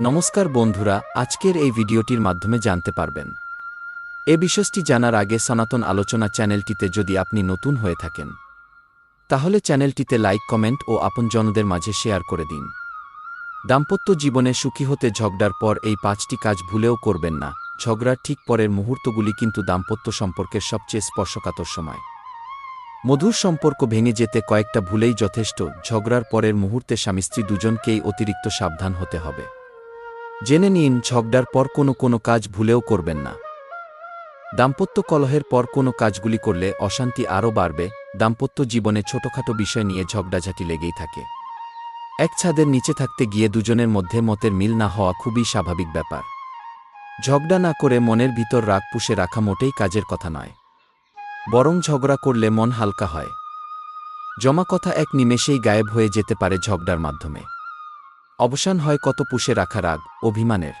নমস্কার বন্ধুরা, আজকের এই ভিডিওটির মাধ্যমে জানতে পারবেন। এ বিষয়টি জানার আগে সনাতন আলোচনা চ্যানেলটিতে যদি আপনি নতুন হয়ে থাকেন, তাহলে চ্যানেলটিতে লাইক, কমেন্ট ও আপনজনদের মাঝে শেয়ার করে দিন। দাম্পত্য জীবনে সুখী হতে ঝগড়ার পর এই পাঁচটি কাজ ভুলেও করবেন না। ঝগড়ার ঠিক পরের মুহূর্তগুলি কিন্তু দাম্পত্য সম্পর্কের সবচেয়ে স্পর্শকাতর সময়। মধুর সম্পর্ক ভেঙে যেতে কয়েকটা ভুলেই যথেষ্ট, ঝগড়ার পরের মুহূর্তে স্বামী স্ত্রী দুজনকেই অতিরিক্ত সাবধান হতে হবে। জেনে নিন, ঝগড়ার পর কোনো কোনো কাজ ভুলেও করবেন না। দাম্পত্য কলহের পর কোনো কাজগুলি করলে অশান্তি আরও বাড়বে, দাম্পত্য জীবনে ছোটখাটো বিষয় নিয়ে ঝগড়াঝাটি লেগেই থাকে। এক ছাদের নিচে থাকতে গিয়ে দুজনের মধ্যে মতের মিল না হওয়া খুবই স্বাভাবিক ব্যাপার। ঝগড়া না করে মনের ভিতর রাগ পুষে রাখা মোটেই কাজের কথা নয়। বরং ঝগড়া করলে মন হালকা হয়। জমা কথা এক নিমেষেই গায়েব হয়ে যেতে পারে ঝগড়ার মাধ্যমে। অবসান হয় কত পুষে রাখা রাগ, অভিমানের।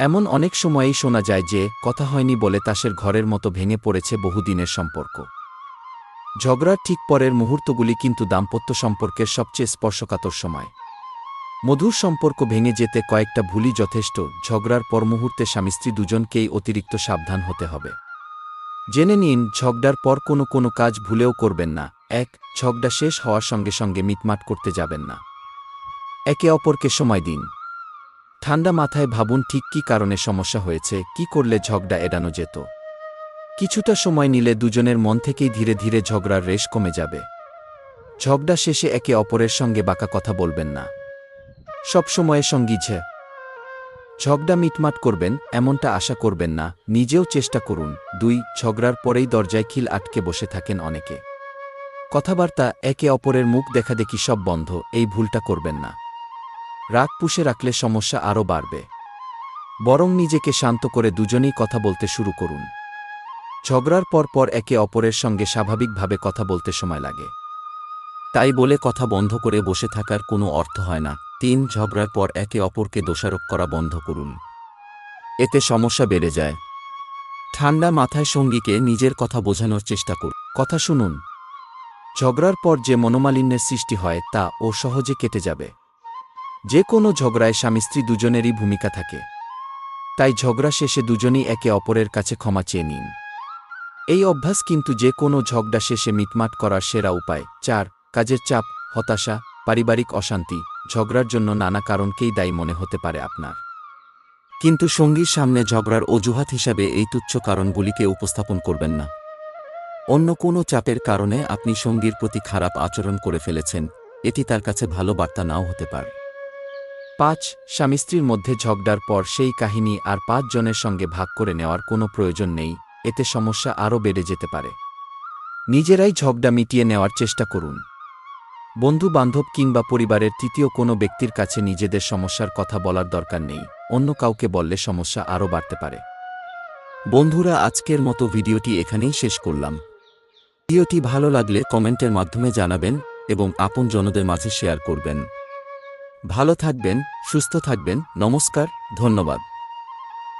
এমন অনেক সময়েই শোনা যায় যে, কথা হয়নি বলে তাসের ঘরের মতো ভেঙে পড়েছে বহুদিনের সম্পর্ক। ঝগড়ার ঠিক পরের মুহূর্তগুলি কিন্তু দাম্পত্য সম্পর্কের সবচেয়ে স্পর্শকাতর সময়। মধুর সম্পর্ক ভেঙে যেতে কয়েকটা ভুলই যথেষ্ট, ঝগড়ার পর মুহূর্তে স্বামী স্ত্রী দুজনকেই অতিরিক্ত সাবধান হতে হবে। জেনে নিন, ঝগড়ার পর কোনো কোনো কাজ ভুলেও করবেন না। এক, ঝগড়া শেষ হওয়ার সঙ্গে সঙ্গে মিটমাট করতে যাবেন না। একে অপরকে সময় দিন। ঠান্ডা মাথায় ভাবুন ঠিক কী কারণে সমস্যা হয়েছে, কি করলে ঝগড়া এড়ানো যেত। কিছুটা সময় নিলে দুজনের মন থেকেই ধীরে ধীরে ঝগড়ার রেশ কমে যাবে। ঝগড়া শেষে একে অপরের সঙ্গে বাঁকা কথা বলবেন না। সব সময়ে সঙ্গী ঝে। ঝগড়া মিটমাট করবেন, এমনটা আশা করবেন না, নিজেও চেষ্টা করুন। দুই, ঝগড়ার পরেই দরজায় খিল আটকে বসে থাকেন অনেকে। কথাবার্তা একে অপরের মুখ দেখাদেখি সব বন্ধ, এই ভুলটা করবেন না। রাগ পুষে রাখলে সমস্যা আরও বাড়বে। বরং নিজেকে শান্ত করে দুজনেই কথা বলতে শুরু করুন। ঝগড়ার পর পর একে অপরের সঙ্গে স্বাভাবিকভাবে কথা বলতে সময় লাগে। তাই বলে কথা বন্ধ করে বসে থাকার কোনো অর্থ হয় না। তিন, ঝগড়ার পর একে অপরকে দোষারোপ করা বন্ধ করুন। এতে সমস্যা বেড়ে যায়। ঠান্ডা মাথায় সঙ্গীকে নিজের কথা বোঝানোর চেষ্টা করুন। কথা শুনুন। ঝগড়ার পর যে মনোমালিন্যের সৃষ্টি হয় তা ও সহজে কেটে যাবে। যে কোনো ঝগড়ায় স্বামী স্ত্রী দুজনেরই ভূমিকা থাকে। তাই ঝগড়া শেষে দুজনেই একে অপরের কাছে ক্ষমা চেয়ে নিন। এই অভ্যাস কিন্তু যে কোনো ঝগড়া শেষে মিটমাট করার সেরা উপায়। চার, কাজের চাপ, হতাশা, পারিবারিক অশান্তি, ঝগড়ার জন্য নানা কারণকেই দায়ী মনে হতে পারে আপনার। কিন্তু সঙ্গীর সামনে ঝগড়ার অজুহাত হিসাবে এই তুচ্ছ কারণগুলিকে উপস্থাপন করবেন না। অন্য কোনো চাপের কারণে আপনি সঙ্গীর প্রতি খারাপ আচরণ করে ফেলেছেন, এটি তার কাছে ভালো বার্তা নাও হতে পারে। পাঁচ, স্বামী স্ত্রীর মধ্যে ঝগড়ার পর সেই কাহিনী আর পাঁচ জনের সঙ্গে ভাগ করে নেওয়ার কোনো প্রয়োজন নেই, এতে সমস্যা আরও বেড়ে যেতে পারে। নিজেরাই ঝগড়া মিটিয়ে নেওয়ার চেষ্টা করুন। বন্ধু বান্ধব কিংবা পরিবারের তৃতীয় কোনো ব্যক্তির কাছে নিজেদের সমস্যার কথা বলার দরকার নেই, অন্য কাউকে বললে সমস্যা আরও বাড়তে পারে। বন্ধুরা, আজকের মতো ভিডিওটি এখানেই শেষ করলাম। ভিডিওটি ভালো লাগলে কমেন্টের মাধ্যমে জানাবেন এবং আপন জনদের মাঝে শেয়ার করবেন। ভালো থাকবেন সুস্থ থাকবেন নমস্কার ধন্যবাদ।